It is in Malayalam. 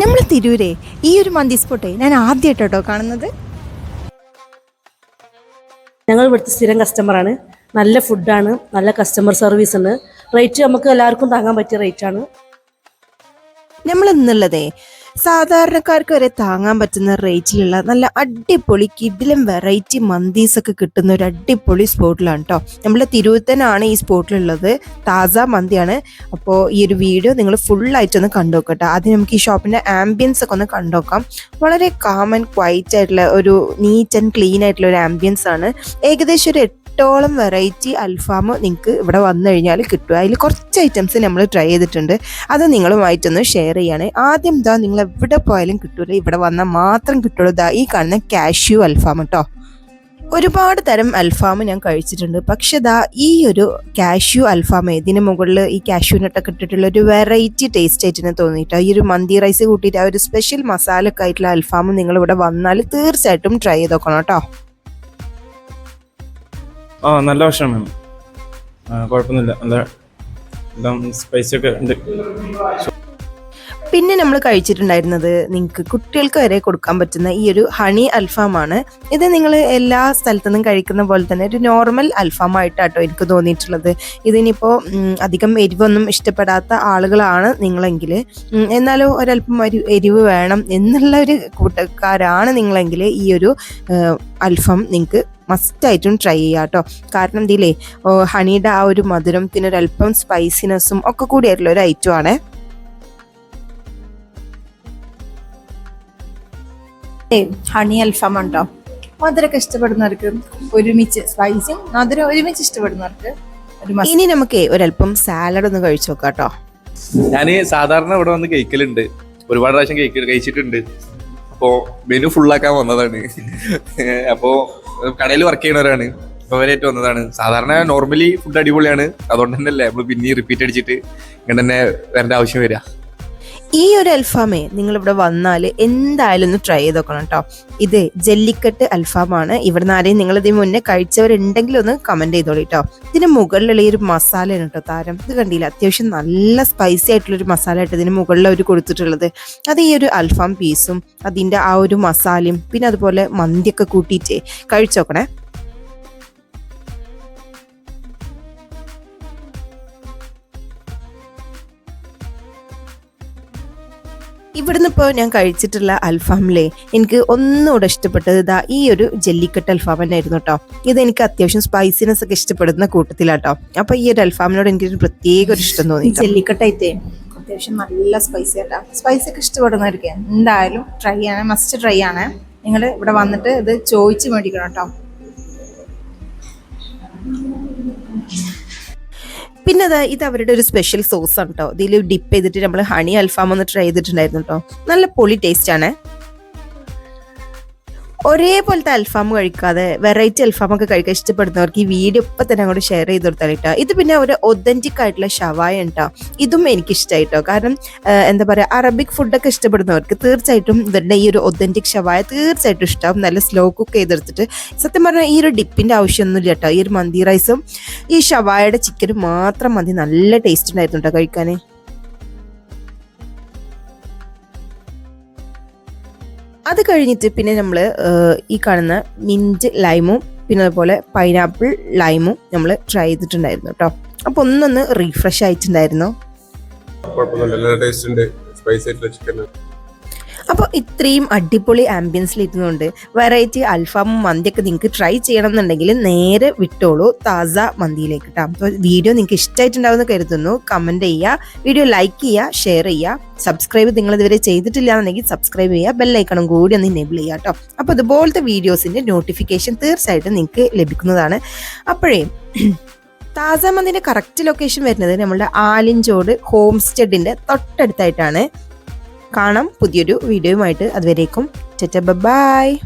നമ്മൾ തിരൂരെ ഈ ഒരു മന്തി സ്പോട്ടേ ഞാൻ ആദ്യമായിട്ടോ കാണുന്നത്. ഞങ്ങൾ ഇവിടുത്തെ സ്ഥിരം കസ്റ്റമറാണ് നല്ല ഫുഡാണ് നല്ല കസ്റ്റമർ സർവീസ് ഉണ്ട്. റേറ്റ് നമുക്ക് എല്ലാവർക്കും താങ്ങാൻ പറ്റിയ റേറ്റ് ആണ്. നമ്മൾ ഇന്നുള്ളതേ സാധാരണക്കാർക്ക് വരെ താങ്ങാൻ പറ്റുന്ന റേറ്റിലുള്ള നല്ല അടിപൊളി കിഡിലും വെറൈറ്റി മന്തീസ് ഒക്കെ കിട്ടുന്ന ഒരു അടിപൊളി സ്പോട്ടിലാണ് കേട്ടോ നമ്മളെ തിരുവത്തനാണ് ഈ സ്പോട്ടിലുള്ളത് താസ മന്തിയാണ്. അപ്പോൾ ഈ ഒരു വീഡിയോ നിങ്ങൾ ഫുള്ളായിട്ടൊന്ന് കണ്ടുനോക്കട്ടെ ആദ്യം നമുക്ക് ഈ ഷോപ്പിന്റെ ആംബിയൻസ് ഒക്കെ ഒന്ന് കണ്ടുനോക്കാം വളരെ കാം ആൻഡ് ക്വൈറ്റ് ആയിട്ടുള്ള ഒരു നീറ്റ് ആൻഡ് ക്ലീൻ ആയിട്ടുള്ള ഒരു ആംബിയൻസ് ആണ്. ഏകദേശം ഒരു എട്ടോളം വെറൈറ്റി അൽഫാം നിങ്ങൾക്ക് ഇവിടെ വന്നു കഴിഞ്ഞാൽ കിട്ടും. അതിൽ കുറച്ച് ഐറ്റംസ് നമ്മൾ ട്രൈ ചെയ്തിട്ടുണ്ട്. അത് നിങ്ങളുമായിട്ടൊന്ന് ഷെയർ ചെയ്യാണ്. ആദ്യം ഇതാ നിങ്ങൾ എവിടെ പോയാലും കിട്ടൂല. ഇവിടെ വന്നാൽ മാത്രം കിട്ടുള്ളൂ. ഇതാ ഈ കാണുന്ന കാഷ്യു അൽഫാം കേട്ടോ ഒരുപാട് തരം അൽഫാം ഞാൻ കഴിച്ചിട്ടുണ്ട്. പക്ഷെ ദാ ഈ ഒരു കാഷ്യു അൽഫാം ഇതിന് മുകളിൽ ഈ കാഷ്യൂ നട്ടൊക്കെ ഇട്ടിട്ടുള്ള ഒരു വെറൈറ്റി ടേസ്റ്റ് ആയിട്ട് തന്നെ തോന്നിയിട്ടോ. ഈ ഒരു മന്തി റൈസ് കൂട്ടിയിട്ട് ആ ഒരു സ്പെഷ്യൽ മസാല ആയിട്ടുള്ള അൽഫാം നിങ്ങൾ ഇവിടെ വന്നാൽ തീർച്ചയായിട്ടും ട്രൈ ചെയ്ത് നോക്കണം കേട്ടോ ആ നല്ല ഭക്ഷണം കുഴപ്പമൊന്നുമില്ല. നല്ല എല്ലാം സ്പൈസി ഒക്കെ ഉണ്ട്. പിന്നെ നമ്മൾ കഴിച്ചിട്ടുണ്ടായിരുന്നത് നിങ്ങൾക്ക് കുട്ടികൾക്ക് വരെ കൊടുക്കാൻ പറ്റുന്ന ഈ ഒരു ഹണി അൽഫാമാണ് ഇത് നിങ്ങൾ എല്ലാ സ്ഥലത്തുനിന്നും കഴിക്കുന്ന പോലെ തന്നെ ഒരു നോർമൽ അൽഫാമായിട്ടാട്ടോ എനിക്ക് തോന്നിയിട്ടുള്ളത്. ഇതിനിപ്പോൾ അധികം എരിവൊന്നും ഇഷ്ടപ്പെടാത്ത ആളുകളാണ് നിങ്ങളെങ്കിൽ. എന്നാലും ഒരല്പം ഒരു എരിവ് വേണം എന്നുള്ള ഒരു കൂട്ടക്കാരാണ് നിങ്ങളെങ്കിൽ ഈ ഒരു അൽഫാം നിങ്ങൾക്ക് മസ്റ്റായിട്ടും ട്രൈ ചെയ്യുക കേട്ടോ കാരണം ഇതിലേ ഹണിയുടെ ആ ഒരു മധുരം പിന്നെ ഒരല്പം സ്പൈസിനെസ്സും ഒക്കെ കൂടിയായിട്ടുള്ള ഒരു ഐറ്റം ആണ്. ഹണി അൽഫാം ഉണ്ടോ? മധുരമൊക്കെ ഇഷ്ടപ്പെടുന്നവർക്ക് ഒരുമിച്ച് സ്പൈസും മധുരം ഒരുമിച്ച് ഇഷ്ടപ്പെടുന്നവർക്ക് ഇനി നമുക്ക് ഒരല്പം സാലഡ് ഒന്ന് കഴിച്ചു നോക്കാം കേട്ടോ ഞാൻ സാധാരണ ഇവിടെ വന്ന് കഴിക്കലുണ്ട്. ഒരുപാട് പ്രാവശ്യം കഴിച്ചിട്ടുണ്ട്. അപ്പോ മെനു ഫുള്ളാക്കാൻ വന്നതാണ്. അപ്പോ കടയിൽ വർക്ക് ചെയ്യണവരാണ് അപ്പൊ അവരായിട്ട് വന്നതാണ്. സാധാരണ നോർമലി ഫുഡ് അടിപൊളിയാണ്. അതുകൊണ്ട് തന്നെ അല്ലേ നമ്മൾ പിന്നെയും റിപ്പീറ്റ് അടിച്ചിട്ട് ഇങ്ങനെ തന്നെ വരേണ്ട ആവശ്യം വരിക. ഈ ഒരു അൽഫാമേ നിങ്ങൾ ഇവിടെ വന്നാൽ എന്തായാലും ഒന്ന് ട്രൈ ചെയ്ത് നോക്കണം കേട്ടോ ഇത് ജല്ലിക്കട്ട് അൽഫാമാണ്. ഇവിടെ നിന്ന് ആരെയും നിങ്ങൾ ഇതിന് മുന്നേ കഴിച്ചവരുണ്ടെങ്കിൽ ഒന്ന് കമന്റ് ചെയ്തോളൂ കേട്ടോ ഇതിന് മുകളിലുള്ള ഈ ഒരു മസാലയാണ് കേട്ടോ താരം. ഇത് കണ്ടില്ല? അത്യാവശ്യം നല്ല സ്പൈസി ആയിട്ടുള്ള ഒരു മസാല ആയിട്ട് ഇതിന് മുകളിൽ അവർ കൊടുത്തിട്ടുള്ളത്. അത് ഈ ഒരു അൽഫാം പീസും അതിന്റെ ആ ഒരു മസാലയും പിന്നെ അതുപോലെ മന്തിയൊക്കെ കൂട്ടിയിട്ട് കഴിച്ചോക്കണേ ഇവിടുന്ന് ഇപ്പോൾ ഞാൻ കഴിച്ചിട്ടുള്ള അൽഫാമിലെ എനിക്ക് ഒന്നുകൂടെ ഇഷ്ടപ്പെട്ടത് ഇതാ ഈ ഒരു ജെല്ലിക്കട്ട് അൽഫാം തന്നെ ആയിരുന്നു കേട്ടോ. ഇത് എനിക്ക് അത്യാവശ്യം സ്പൈസിനെസ് ഒക്കെ ഇഷ്ടപ്പെടുന്ന കൂട്ടത്തിലാട്ടോ. അപ്പൊ ഈ ഒരു അൽഫാമിനോട് എനിക്കൊരു പ്രത്യേക ഒരു ഇഷ്ടം തോന്നി ജല്ലിക്കട്ടായിട്ടേ അത്യാവശ്യം നല്ല സ്പൈസി ആട്ടോ സ്പൈസി ഒക്കെ ഇഷ്ടപ്പെടുന്നവർക്ക് എന്തായാലും ട്രൈ ആണ് മസ്റ്റ് ട്രൈ ആണ്. നിങ്ങൾ ഇവിടെ വന്നിട്ട് ഇത് ചോദിച്ച് മേടിക്കണം കേട്ടോ. പിന്നെ അതാ ഇത് അവരുടെ ഒരു സ്പെഷ്യൽ സോസ് ആണ് കേട്ടോ ഇതിൽ ഡിപ്പ് ചെയ്തിട്ട് നമ്മൾ ഹണി അൽഫാം ഒന്ന് ട്രൈ ചെയ്തിട്ടുണ്ടായിരുന്നു കേട്ടോ നല്ല പൊളി ടേസ്റ്റ് ആണ്. ഒരേപോലത്തെ അൽഫാം കഴിക്കാതെ വെറൈറ്റി അൽഫാം ഒക്കെ കഴിക്കാൻ ഇഷ്ടപ്പെടുന്നവർക്ക് ഈ വീഡിയോ ഇപ്പം തന്നെ അങ്ങോട്ട് ഷെയർ ചെയ്ത് കൊടുത്താൽ കേട്ടോ. ഇത് പിന്നെ ഒരു ഒതന്റിക് ആയിട്ടുള്ള ഷവായ കേട്ടോ ഇതും എനിക്ക് ഇഷ്ടമായിട്ടോ കാരണം എന്താ പറയുക അറബിക് ഫുഡൊക്കെ ഇഷ്ടപ്പെടുന്നവർക്ക് തീർച്ചയായിട്ടും ഇവരുടെ ഈ ഒരു ഒതന്റിക് ഷവായ തീർച്ചയായിട്ടും ഇഷ്ടമാവും. നല്ല സ്ലോ കുക്ക് ചെയ്തെടുത്തിട്ട്. സത്യം പറഞ്ഞാൽ ഈ ഒരു ഡിപ്പിന്റെ ആവശ്യമൊന്നുമില്ല കേട്ടോ. ഈ ഒരു മന്തി റൈസും ഈ ഷവായയുടെ ചിക്കനും മാത്രം മതി. നല്ല ടേസ്റ്റ് ഉണ്ടായിരുന്നു കേട്ടോ കഴിക്കാൻ അത് കഴിഞ്ഞിട്ട് പിന്നെ നമ്മൾ ഈ കാണുന്ന മിന്റ് ലൈമും പിന്നെ അതുപോലെ പൈനാപ്പിൾ ലൈമും നമ്മൾ ട്രൈ ചെയ്തിട്ടുണ്ടായിരുന്നു കേട്ടോ അപ്പോൾ ഒന്നൊന്ന് റീഫ്രഷ് ആയിട്ടുണ്ടായിരുന്നു? അപ്പോൾ ഇത്രയും അടിപൊളി ആംബിയൻസിൽ ഇരുന്നുകൊണ്ട് വെറൈറ്റി അൽഫാമും മന്തിയൊക്കെ നിങ്ങൾക്ക് ട്രൈ ചെയ്യണം എന്നുണ്ടെങ്കിൽ നേരെ വിട്ടോളൂ താസ മന്തിയിലേക്ക് കേട്ടോ അപ്പോൾ വീഡിയോ നിങ്ങൾക്ക് ഇഷ്ടമായിട്ടുണ്ടാവുമെന്ന് കരുതുന്നു. കമന്റ് ചെയ്യുക. വീഡിയോ ലൈക്ക് ചെയ്യുക ഷെയർ ചെയ്യുക. സബ്സ്ക്രൈബ് നിങ്ങൾ ഇതുവരെ ചെയ്തിട്ടില്ല എന്നുണ്ടെങ്കിൽ സബ്സ്ക്രൈബ് ചെയ്യുക ബെല്ലൈക്കണം കൂടി ഒന്ന് എനേബിൾ ചെയ്യുക കേട്ടോ അപ്പോൾ ഇതുപോലത്തെ വീഡിയോസിന്റെ നോട്ടിഫിക്കേഷൻ തീർച്ചയായിട്ടും നിങ്ങൾക്ക് ലഭിക്കുന്നതാണ്. അപ്പോഴേ താസ മന്തിന്റെ കറക്റ്റ് ലൊക്കേഷൻ വരുന്നത് നമ്മുടെ ആലിഞ്ചോട് ഹോം സ്റ്റെഡിന്റെ തൊട്ടടുത്തായിട്ടാണ്. കാണാം പുതിയൊരു വീഡിയോയുമായിട്ട്. അതുവരേക്കും. ബൈ.